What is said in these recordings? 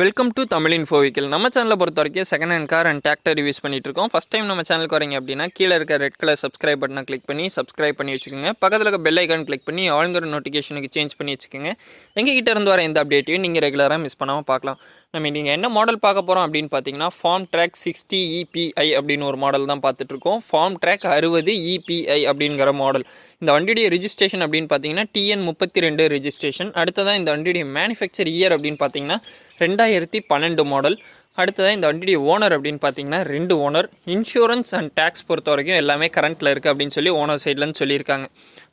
Welcome to Tamil info நம்ம சேனலை பொறுத்த வரைக்கும் second hand car and tractor reviews பண்ணிட்டு இருக்கோம். ஃபஸ்ட் டைம் நம்ம சேனலுக்கு வரீங்க அப்படின்னா கீழே இருக்க ரெட் கலர் சப்ஸ்கிரைப் பட்டனை கிளிக் பண்ணி சப்ஸ்கிரைப் பண்ணி வச்சுக்கோங்க. பக்கத்தில் இருக்க பெல் ஐக்கான் கிளிக் பண்ணி ஆளுங்கிற நோட்டிஃபிகேஷனுக்கு சேஞ்ச் பண்ணி வச்சுக்கோங்க. எங்கள் கிட்ட இருந்து வர எந்த அப்டேட்டையும் நீங்கள் ரெகுலராக மிஸ் பண்ணாமல் பார்க்கலாம். நம்ம நீங்கள் என்ன மாடல் பார்க்க போகிறோம் அப்படின்னு பார்த்தீங்கன்னா ஃபார்ம் ட்ராக் சிக்ஸ்டி இபிஐ அப்படின்னு ஒரு மாடல் தான் பார்த்துட்ருக்கோம் ஃபார்ம் ட்ராக் அறுபது இபிஐ அப்படிங்கிற மாடல் இந்த வண்டியுடைய ரிஜிஸ்ட்ரேஷன் அப்படின்னு பார்த்தீங்கன்னா டிஎன் முப்பத்தி ரெண்டு ரிஜிஸ்ட்ரேஷன் அடுத்ததான் இந்த வண்டியுடைய மேனுஃபேக்சர் இயர் அப்படின்னு பார்த்தீங்கன்னா ரெண்டாயிரத்தி பன்னெண்டு மாடல் அடுத்ததாக இந்த வண்டியுடைய ஓனர் அப்படின்னு பார்த்தீங்கன்னா ரெண்டு ஓனர் இன்சூரன்ஸ் அண்ட் டேக்ஸ் பொறுத்த வரைக்கும் எல்லாமே கரண்ட்டில் இருக்குது அப்படின்னு சொல்லி ஓனர் சைட்லன்னு சொல்லியிருக்காங்க.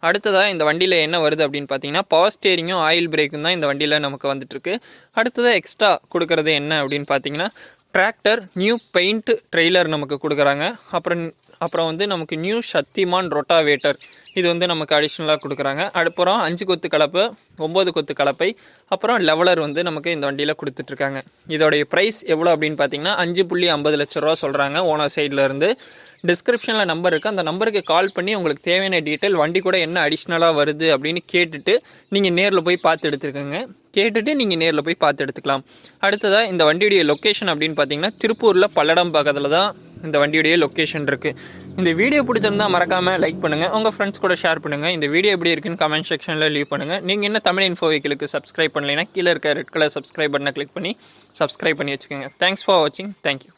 அடுத்ததாக இந்த வண்டியில் என்ன வருது அப்படின்னு பார்த்தீங்கன்னா பவர் ஸ்டேரிங்கும் ஆயில் பிரேக்கும் தான் இந்த வண்டியில் நமக்கு வந்துட்டுருக்கு அடுத்ததாக எக்ஸ்ட்ரா கொடுக்குறது என்ன அப்படின்னு பார்த்தீங்கன்னா டிராக்டர் நியூ பெயிண்ட் ட்ரெய்லர் நமக்கு கொடுக்குறாங்க. அப்புறம் அப்புறம் வந்து நமக்கு நியூ சக்திமான் ரொட்டாவேட்டர் இது வந்து நமக்கு அடிஷ்னலாக கொடுக்குறாங்க. அப்புறம் அஞ்சு கொத்து கலப்பு ஒம்பது கொத்து கலப்பை அப்புறம் லெவலர் வந்து நமக்கு இந்த வண்டியில் கொடுத்துட்ருக்காங்க. இதோடைய ப்ரைஸ் எவ்வளோ அப்படின்னு பார்த்தீங்கன்னா அஞ்சு புள்ளி ஐம்பது லட்ச ரூபா சொல்கிறாங்க ஓனர் சைடில் இருந்து. டிஸ்கிரிப்ஷனில் நம்பர் இருக்குது அந்த நம்பருக்கு கால் பண்ணி உங்களுக்கு தேவையான டீட்டெயில் வண்டி கூட என்ன அடிஷ்னலாக வருது அப்படின்னு கேட்டுட்டு நீங்கள் நேரில் போய் பார்த்து எடுத்துருக்கோங்க கேட்டுட்டு நீங்கள் நேரில் போய் பார்த்து எடுத்துக்கலாம். அடுத்ததாக இந்த வண்டியுடைய லொக்கேஷன் அப்படின்னு பார்த்தீங்கன்னா திருப்பூரில் பல்லடம் பக்கத்தில் தான் இந்த வண்டியுடைய லொக்கேஷன் இருக்குது இந்த வீடியோ பிடிச்சிருந்தா மறக்காமல் லைக் பண்ணுங்கள் உங்கள் ஃப்ரெண்ட்ஸ் கூட ஷேர் பண்ணுங்கள் இந்த வீடியோ எப்படி இருக்குன்னு கமெண்ட் செக்ஷனில் லீவ் பண்ணுங்கள் நீங்கள் என்ன தமிழ் இன்ஃபோ வெஹிக்கிளுக்கு சப்ஸ்கிரைப் பண்ணலைன்னா கீழே இருக்க ரெட் கலர் சப்ஸ்கிரைப் பட்டனை கிளிக் பண்ணி சப்ஸ்கிரைப் பண்ணி வச்சுக்கோங்க. தேங்க்ஸ் ஃபார் வாட்சிங் தேங்க்யூ